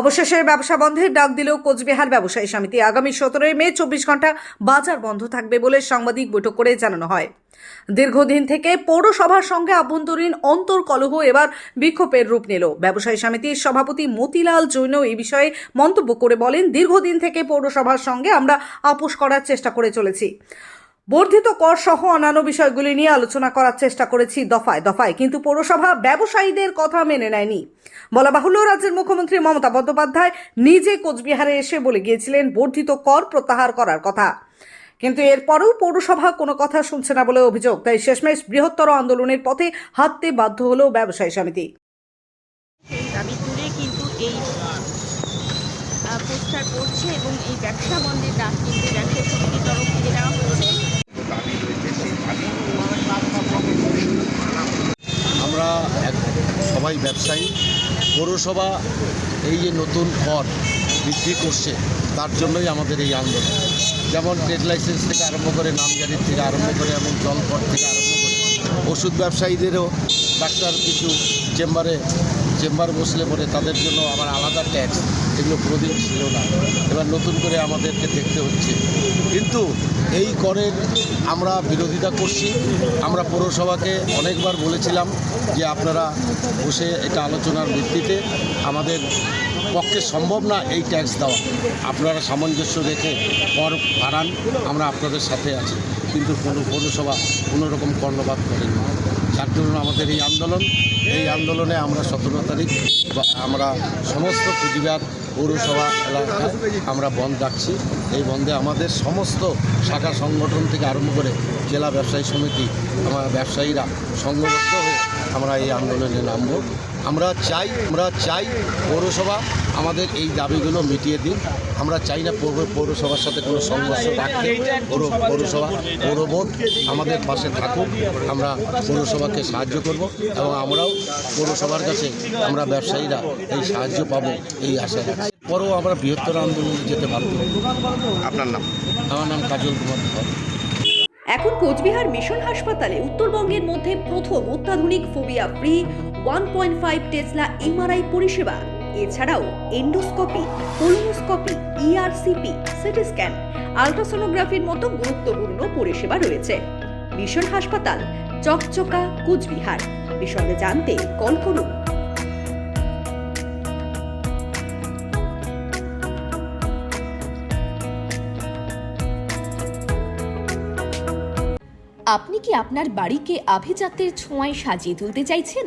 অবশেষে ব্যবসা বন্ধের ডাক দিলেও কোচবিহার ব্যবসায়ী সমিতি আগামী সতেরোই মে চব্বিশ ঘণ্টা বাজার বন্ধ থাকবে বলে সাংবাদিক বৈঠক করে জানানো হয়। দীর্ঘদিন থেকে পৌরসভার সঙ্গে আভ্যন্তরীণ অন্তর্কলহ এবার বিক্ষোভের রূপ নিল। ব্যবসায়ী সমিতির সভাপতি মতিলাল জৈন এই বিষয়ে মন্তব্য করে বলেন, দীর্ঘদিন থেকে পৌরসভার সঙ্গে আমরা আপোষ করার চেষ্টা করে চলেছি। বর্ধিত কর সহ অন্যান্য বিষয়গুলি নিয়ে আলোচনা করার চেষ্টা করেছি দফায় দফায়, কিন্তু পৌরসভা ব্যবসায়ীদের কথা মেনে নেয়নি। বলা বাহুল্য, রাজ্যের মুখ্যমন্ত্রী মমতা বন্দ্যোপাধ্যায় নিজে কোচবিহারে এসে বলে গিয়েছিলেন, বর্ধিত কর প্রত্যাহার করার কথা। কিন্তু এরপরেও পৌরসভা কোনো কথা শুনছে না বলে অভিযোগ, তাই শেষমেশ বৃহত্তর আন্দোলনের পথে হাঁটতে বাধ্য হলো ব্যবসায়ী সমিতি। এই করছে এবং এই ব্যবসা বন্ধের ডাক কিন্তু ব্যবসায়ী সমিতির তরফ থেকে দেওয়া হচ্ছে দাবি রয়েছে সেই দাবি আমরা এক সবাই ব্যবসায়ী। পৌরসভা এই যে নতুন কর বৃদ্ধি করছে, তার জন্যই আমাদের এই আন্দোলন। যেমন ট্রেড লাইসেন্স থেকে আরম্ভ করে নামজারির থেকে আরম্ভ করে এবং জল কর থেকে আরম্ভ করে, ওষুধ ব্যবসায়ীদেরও ডাক্তার কিছু চেম্বারে, চেম্বার বসলে পরে তাদের জন্য আবার আলাদা ট্যাক্স এগুলো কোনোদিন ছিল না। এবার নতুন করে আমাদেরকে দেখতে হচ্ছে। কিন্তু এই করের আমরা বিরোধিতা করছি। আমরা পৌরসভাকে অনেকবার বলেছিলাম যে আপনারা বসে এটা আলোচনার ভিত্তিতে আমাদের পক্ষে সম্ভব না এই ট্যাক্স দেওয়া। আপনারা সামঞ্জস্য রেখে কর বাড়ান, আমরা আপনাদের সাথে আছি। কিন্তু কোনো পৌরসভা কোনোরকম কর্ণপাত করেন করেনি। যার জন্য আমাদের এই আন্দোলন। এই আন্দোলনে আমরা সতেরো তারিখ আমরা সমস্ত কুচবিহার পৌরসভা এলাকা আমরা বন্ধ রাখছি। এই বন্ধে আমাদের সমস্ত শাখা সংগঠন থেকে আরম্ভ করে জেলা ব্যবসায়ী সমিতি, আমার ব্যবসায়ীরা সংঘবদ্ধ হয়ে আমরা এই আন্দোলনে নামব। আমরা চাই আমরা চাই পৌরসভা আমাদের এই দাবিগুলো মিটিয়ে দিন। আমরা চাই না পৌর পৌরসভার সাথে কোনো সংঘর্ষ রাখতে পৌর পৌরসভা পৌরবোর্ড আমাদের পাশে থাকুক। আমরা পৌরসভাকে সাহায্য করব এবং আমরাও পৌরসভার কাছে আমরা ব্যবসায়ীরা এই সাহায্য পাবো এই আশা রাখছি। পরেও আমরা বৃহত্তর আন্দোলনে যেতে পারব আপনার নাম? আমার নাম কাজল কুমার ধর এখন কোচবিহার মিশন হাসপাতালে উত্তরবঙ্গের মধ্যে প্রথম অত্যাধুনিক phobia free one point five Tesla MRI পরিষেবা। এছাড়াও endoscopy colonoscopy ERCP CT scan, আলট্রাসোনোগ্রাফির মতো গুরুত্বপূর্ণ পরিষেবা রয়েছে। মিশন হাসপাতাল, চকচকা, কুচবিহার। বিশদে জানতে কল করুন। আপনি কি আপনার বাড়িকে আভিজাত্যের ছোঁয়ায় সাজিয়ে তুলতে চাইছেন?